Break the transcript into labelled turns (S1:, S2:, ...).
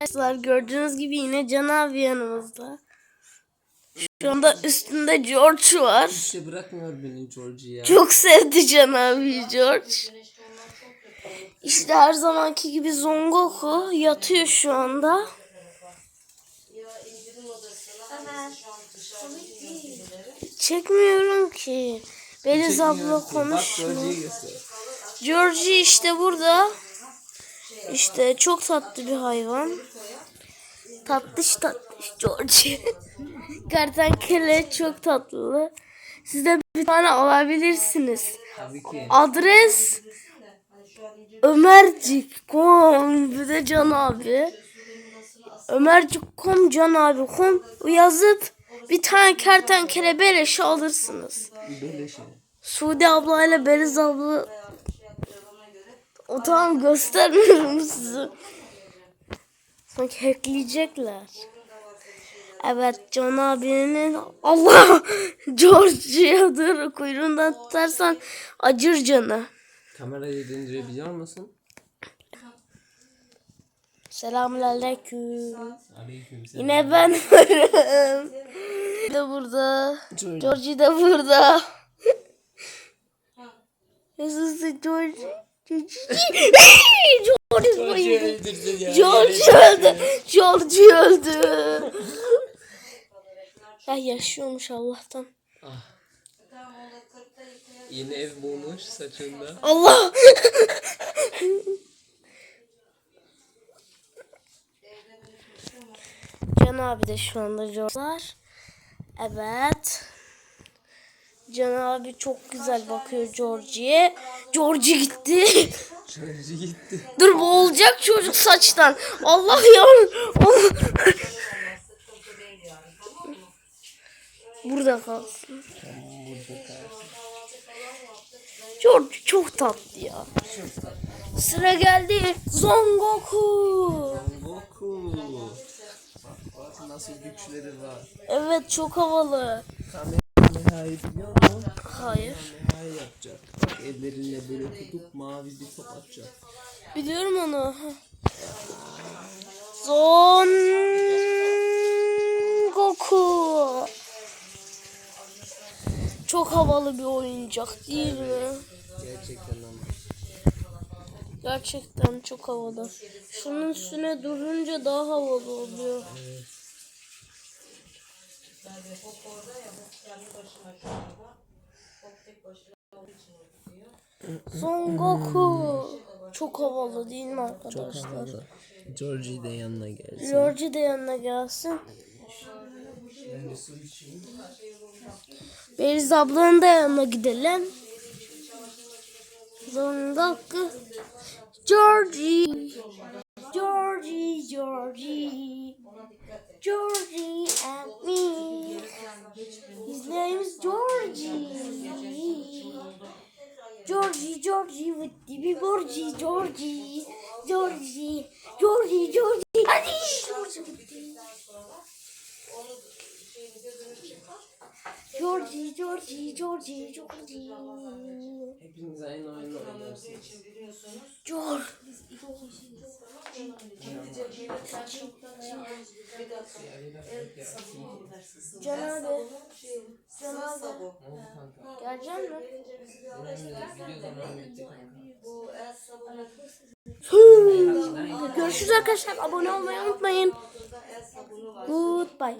S1: Arkadaşlar gördüğünüz gibi yine Can abi yanımızda. Şu anda üstünde George var.
S2: İşte bırakmıyor beni Georgie ya.
S1: Çok sevdi Can abi George. İşte her zamanki gibi Zongoku yatıyor şu anda. Çekmiyorum ki. Beliz abla
S2: göster.
S1: Georgie işte burada. İşte çok tatlı bir hayvan. Tatlış tatlış Georgie. Kertenkele çok tatlı. Siz de bir tane alabilirsiniz. Adres Ömercik.com bir de Can abi. Ömercik.com Can abi com yazıp bir tane kertenkele beleşi alırsınız.
S2: Beleşe.
S1: Suudi ablayla Beliz abla o tamam göstermiyorum size. Sanki hackleyecekler. Evet Can abinin Allah George'yadır kuyruğundan tutarsan acır canı.
S2: Kamerayı döndürebiliyor musun?
S1: Selamünaleyküm.
S2: Aleyküm selam.
S1: Yine ben varım. de burada.
S2: Georgie
S1: de burada. Nasılsın Georgie? Georgie bayıldı. George öldü. George öldü. Ya yaşıyormuş Allah'tan.
S2: Ah. Yeni ev bulmuş saçında.
S1: Allah. Can abi de şu anda George'lar. Evet. Can abi çok güzel bakıyor Georgie'ye. Georgie gitti.
S2: Georgie gitti.
S1: Dur boğulacak çocuk saçtan. Allah ya. Burada kalsın. George çok tatlı ya. Sıra geldi. Zongoku.
S2: Goku. Bak bak nasıl güçleri var.
S1: Evet çok havalı.
S2: Kamerayı musun?
S1: Hayır.
S2: Kamerayı yapacak. Bak elleriyle böyle tutup mavi bir top atacak.
S1: Biliyorum onu. Son Goku. Çok havalı bir oyuncak değil mi?
S2: Gerçekten ama.
S1: Gerçekten çok havalı. Şunun üstüne durunca daha havalı oluyor. Son Goku. Çok havalı değil mi
S2: Çok
S1: arkadaşlar?
S2: havalı. Georgie de yanına gelsin.
S1: Georgie de yanına gelsin. Beriz ablanın da yanına gidelim. Zorunda kız. The big Georgie, Georgie. Georgie, Georgie, Georgie. Hadi. Georgie, Georgie, Georgie, Georgie.
S2: Hepiniz aynı oyunu oynarsınız.
S1: George. Can abi. Can abi. Gelecek mi? Görüşürüz arkadaşlar. Abone olmayı unutmayın. Goodbye.